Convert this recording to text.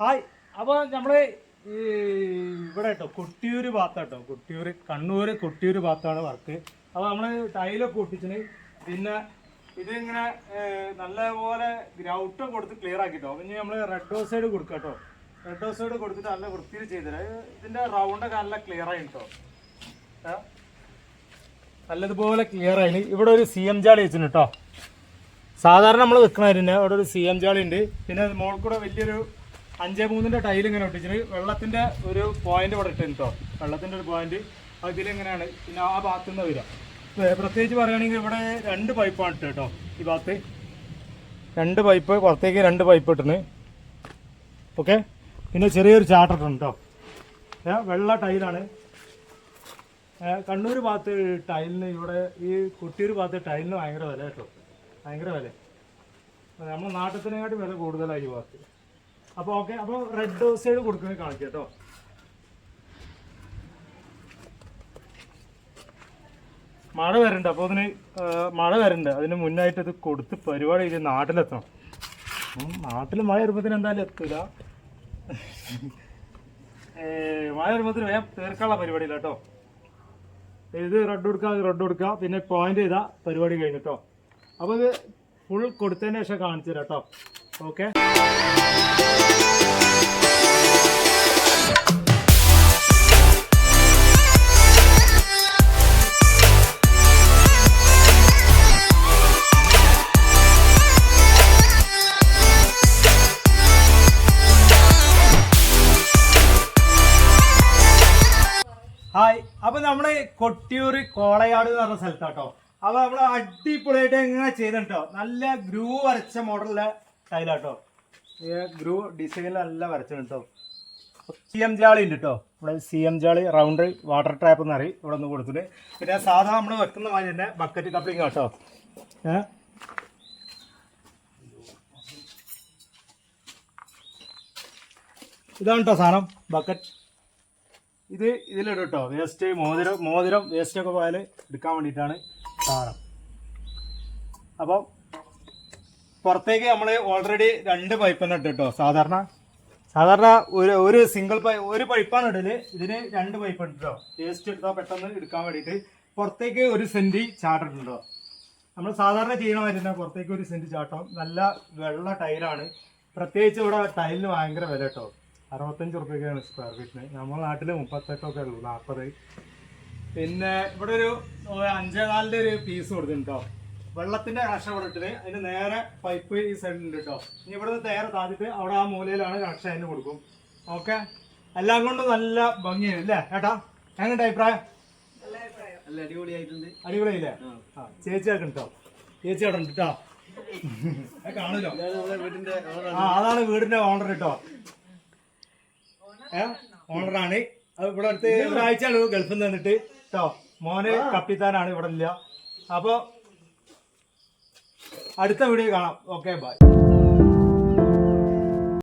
Hi. അപ്പോൾ നമ്മൾ ഈ ഇവിടെ കേട്ടോ കൊട്ടിയൂര് ഭാഗത്താട്ടോ കൊട്ടിയൂർ കണ്ണൂർ കൊട്ടിയൂർ ഭാഗത്താണ് വർക്ക്. അപ്പോൾ നമ്മൾ ടൈലൊക്കെ ഒട്ടിച്ചിന് പിന്നെ ഇതിങ്ങനെ നല്ലപോലെ ഗ്രൗട്ടും കൊടുത്ത് ക്ലിയർ ആക്കിട്ടോ. പിന്നെ നമ്മൾ റെഡ് ഡോസ് സൈഡ് കൊടുക്കാം കേട്ടോ റെഡ് ഡോസ് സൈഡ് കൊടുത്തിട്ട് നല്ല വൃത്തിയിൽ ചെയ്തിട്ട് ഇതിന്റെ റൗണ്ടൊക്കെ നല്ല ക്ലിയർ ആയി കേട്ടോ? നല്ലതുപോലെ ക്ലിയർ ആയി ഇവിടെ ഒരു സി എം ജാളി വെച്ചിട്ടുണ്ട് കേട്ടോ സാധാരണ നമ്മൾ വെക്കണതിന് അവിടെ ഒരു സി എം ജാളി ഉണ്ട് പിന്നെ മോൾ കൂടെ വലിയൊരു അഞ്ചേ മൂന്നിന്റെ ടൈൽ ഇങ്ങനെ ഒട്ടിച്ചിട്ട് വെള്ളത്തിന്റെ ഒരു പോയിന്റ് ഇവിടെ ഇട്ടുണ്ട് കേട്ടോ വെള്ളത്തിന്റെ ഒരു പോയിന്റ് അതിലെങ്ങനെയാണ് പിന്നെ ആ ഭാഗത്തു നിന്ന് വരിക പ്രത്യേകിച്ച് പറയുകയാണെങ്കിൽ ഇവിടെ രണ്ട് പൈപ്പാണ് ഇട്ട് കേട്ടോ ഈ ഭാഗത്ത്. രണ്ട് പൈപ്പ് പുറത്തേക്ക് രണ്ട് പൈപ്പ് ഇട്ടിന്. ഓക്കെ പിന്നെ ചെറിയൊരു ചാട്ടട്ടുണ്ട് കേട്ടോ വെള്ള ടൈലാണ് കണ്ണൂർ ഭാഗത്ത് ടൈലിന് ഇവിടെ ഈ കുട്ടിയൂർ ഭാഗത്ത് ടൈലിന് ഭയങ്കര വില കേട്ടോ ഭയങ്കര വില. നമ്മുടെ നാട്ടത്തിനെക്കാട്ടി വില കൂടുതലായി ഈ ഭാഗത്ത്. അപ്പോൾ ഓക്കെ അപ്പോൾ റെഡ് സൈഡ് കൊടുക്കുന്നത് കാണിക്കാം കേട്ടോ മഴ വരണ്ട അപ്പോൾ അതിന് മഴ വരണ്ട. അതിന് മുന്നായിട്ട് അത് കൊടുത്ത് പരിപാടി ഇത് നാട്ടിലെത്തണം. നാട്ടിൽ മഴ വരുമ്പോഴത്തേന് എന്തായാലും എത്തില്ല മഴ വരുമ്പോഴത്തേന് വേഗം തീർക്കാനുള്ള പരിപാടിയില്ല കേട്ടോ ഇത് റെഡ് കൊടുക്കുക റെഡ് കൊടുക്കുക. പിന്നെ പോയിന്റ് ചെയ്താൽ പരിപാടി കഴിഞ്ഞിട്ടോ അപ്പോൾ ഇത് ഫുൾ കൊടുത്തതിന് ശേഷം കാണിച്ചു തരാം കേട്ടോ ഓക്കെ ഹായ് അപ്പൊ നമ്മൾ കൊട്ടിയൂർ കോളയാട് എന്ന് പറഞ്ഞ സ്ഥലത്താട്ടോ അപ്പൊ നമ്മൾ അടിപൊളിയായിട്ട് എങ്ങനെ ചെയ്തിട്ടോ നല്ല ഗ്രൂ വരച്ച മോഡലിലെ ടൈലാട്ടോ ഗ്രൂ ഡിസൈനിൽ നല്ല വരച്ചിട്ടോ സി എം ജാളി ഉണ്ട് കേട്ടോ ഇവിടെ സി എം ജാളി റൗണ്ട് വാട്ടർ ടാപ്പ് എന്ന് അറിയും ഇവിടെ ഒന്ന് കൊടുത്തിട്ട്. പിന്നെ സാധാ നമ്മൾ വെക്കുന്ന മാതിരി തന്നെ ബക്കറ്റ് കപ്ലിങ് കേട്ടോ ഏഹ് ഇതാണ് കേട്ടോ സാധനം ബക്കറ്റ് ഇത് ഇതിലിടും കേട്ടോ വേസ്റ്റ് മോതിരം മോതിരം വേസ്റ്റ് ഒക്കെ പോയാൽ എടുക്കാൻ വേണ്ടിയിട്ടാണ്. സാധനം അപ്പം പുറത്തേക്ക് നമ്മൾ ഓൾറെഡി രണ്ട് പൈപ്പ് തന്നെ ഇട്ട് കേട്ടോ. സാധാരണ സാധാരണ ഒരു ഒരു സിംഗിൾ പൈപ്പ് ഒരു പൈപ്പാണ് ഇടൽ. ഇതിന് രണ്ട് പൈപ്പ് ഉണ്ട് ടേസ്റ്റ് എടുത്താൽ പെട്ടെന്ന് എടുക്കാൻ വേണ്ടിയിട്ട് പുറത്തേക്ക് ഒരു സെന്റി ചാട്ടിട്ടുണ്ടോ നമ്മൾ സാധാരണ ചെയ്യണ മാതിരി തന്നെ പുറത്തേക്ക് ഒരു സെന്റ് ചാട്ടം. നല്ല വെള്ള ടൈലാണ് പ്രത്യേകിച്ച് ഇവിടെ ടൈലിന് ഭയങ്കര വില കേട്ടോ. അറുപത്തഞ്ച് റുപ്യക്കാണ് സ്ക്വയർ ഫീറ്റിന് നമ്മുടെ നാട്ടിൽ മുപ്പത്തെട്ടൊക്കെ ഉള്ളൂ നാൽപ്പത് പിന്നെ ഇവിടെ ഒരു അഞ്ചേ നാലിന്റെ ഒരു പീസ് കൊടുത്തിട്ടുണ്ട് കേട്ടോ വെള്ളത്തിന്റെ കണക്ഷൻ കൊടുത്തിട്ട് അതിന് നേരെ പൈപ്പ് ഈ സൈഡിലുണ്ട് കേട്ടോ ഇനി ഇവിടെ നിന്ന് നേരെ താഴ്ത്തിട്ട് അവിടെ ആ മൂലയിലാണ് കണക്ഷൻ അതിന് കൊടുക്കും. ഓക്കെ എല്ലാം കൊണ്ടും നല്ല ഭംഗിയാണ് അല്ലേ? ഏട്ടാ എങ്ങനെ അഭിപ്രായം? നല്ല അടിപൊളിയായിട്ടുണ്ട്. അടിപൊളിയില്ലേ ആ. ചേച്ചി ഒക്കെ ഉണ്ടോ? ചേച്ചി അവിടെ ഉണ്ട് കേട്ടോ ആ അതാണ് വീടിന്റെ ഓണർ കേട്ടോ ഏ ഓണറാണ് അത് ഇവിടെ അടുത്ത് ഒരാഴ്ചയാണ് ഗൾഫിൽ നിന്ന് നിന്നിട്ട് കേട്ടോ മോന് കപ്പിത്താനാണ് ഇവിടെ ഇല്ല. അപ്പോൾ അടുത്ത വീഡിയോ കാണാം. Okay bye